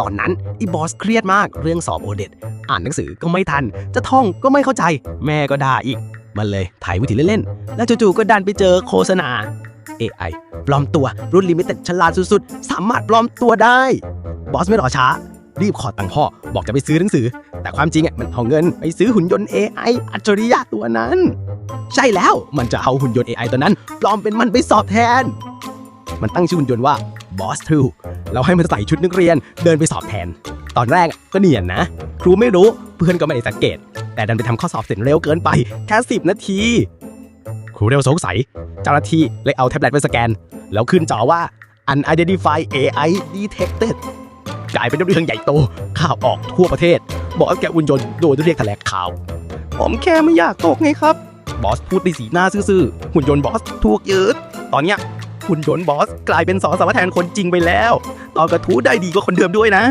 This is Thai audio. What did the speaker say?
ตอนนั้นไอ้บอสเครียดมากเรื่องสอบโอเดตอ่านหนังสือก็ไม่ทัน จะท่องก็ไม่เข้าใจ แม่ก็ด่าอีก มันเลยถ่ายวิธีเล่นๆ แล้วจู่ๆก็ดันไปเจอโฆษณา AI ปลอมตัวรุ่นลิมิเต็ดฉลาดสุดๆ สามารถปลอมตัวได้ บอสไม่รอช้า รีบขอตังค์พ่อ บอกจะไปซื้อหนังสือ แต่ความจริงอะมันเอาเงินไปซื้อหุ่นยนต์ AI อัจฉริยะตัวนั้น ใช่แล้วมันจะเอาหุ่นยนต์ AI ตัวนั้น ปลอมเป็นมันไปสอบแทน มันตั้งชื่อหุ่นยนต์ว่า Boss 2 แล้วให้มันใส่ชุดนักเรียนเดินไปสอบแทน ตอนแรกก็เนียนนะ ครูไม่รู้เพื่อนก็ไม่ได้สังเกต แต่ดันไปทำข้อสอบเสร็จเร็วเกินไปแค่10นาที ครูเร็วสงสัย เจ้าหน้าที่เลยเอาแท็บเล็ตไปสแกน แล้วขึ้นจอว่า unidentified AI detected กลายเป็นเรื่องใหญ่โตข่าวออกทั่วประเทศ บอสแกะหุ่นยนต์โดนเรียกแถลงข่าว ผมแค่ไม่อยากตกไงครับ บอสพูดในสีหน้าซื่อๆหุ่นยนต์บอสถูกยึดตอนเนี้ย หุ่นยนต์บอส กลายเป็นสอสาวแทนคนจริงไปแล้ว ตอบกระทู้ได้ดีกว่าคนเดิมด้วยนะ